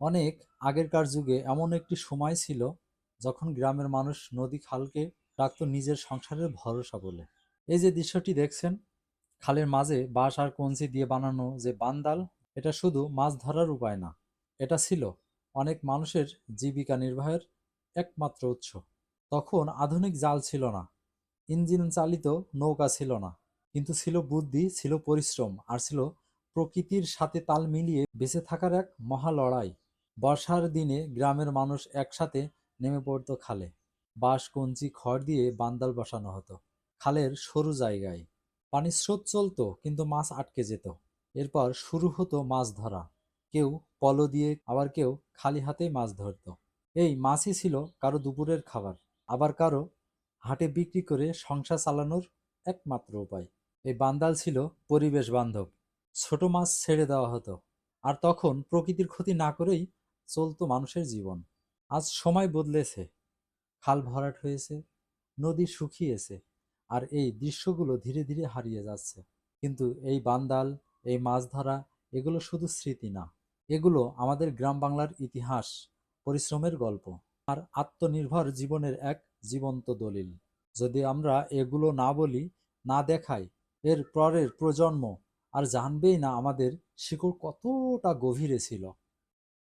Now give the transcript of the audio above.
অনেক আগেরকার যুগে এমন একটি সময় ছিল যখন গ্রামের মানুষ নদী খালকে রাখত নিজের সংসারের ভরসা বলে। এই যে দৃশ্যটি দেখছেন, খালের মাঝে বাঁশ আর কঞ্চি দিয়ে বানানো যে বান্দাল, এটা শুধু মাছ ধরার উপায় না, এটা ছিল অনেক মানুষের জীবিকা নির্বাহের একমাত্র উৎস। তখন আধুনিক জাল ছিল না, ইঞ্জিন চালিত নৌকা ছিল না, কিন্তু ছিল বুদ্ধি, ছিল পরিশ্রম, আর ছিল প্রকৃতির সাথে তাল মিলিয়ে বেঁচে থাকার এক মহা লড়াই। বর্ষার দিনে গ্রামের মানুষ একসাথে নেমে পড়তো খালে। বাঁশ, কঞ্চি, খড় দিয়ে বান্দাল বসানো হতো। খালের সরু জায়গায়। পানির স্রোত চলতো, কিন্তু মাছ আটকে যেত। এরপর শুরু হতো মাছ ধরা। কেউ পলো দিয়ে, আবার কেউ খালি হাতেই মাছ ধরতো। এই মাছই ছিল কারও দুপুরের খাবার। আবার কারও হাটে বিক্রি করে সংসার চালানোর একমাত্র উপায়। এই বান্দাল ছিল পরিবেশ বান্ধব। ছোট মাছ ছেড়ে দেওয়া হতো। আর তখন প্রকৃতির ক্ষতি না করেই চলতো মানুষের জীবন। আজ সময় বদলেছে। খাল ভরাট হয়েছে, নদী শুকিয়েছে, আর এই দৃশ্যগুলো ধীরে ধীরে হারিয়ে যাচ্ছে। কিন্তু এই বান্দাল, এই মাছ ধরা এগুলো শুধু স্মৃতি না। এগুলো আমাদের গ্রাম বাংলার ইতিহাস, পরিশ্রমের গল্প, আর আত্মনির্ভর জীবনের এক জীবন্ত দলিল। যদি আমরা এগুলো না বলি, না দেখাই, এর পরের প্রজন্ম আর জানবেই না আমাদের শিকড় কতটা গভীরে ছিল।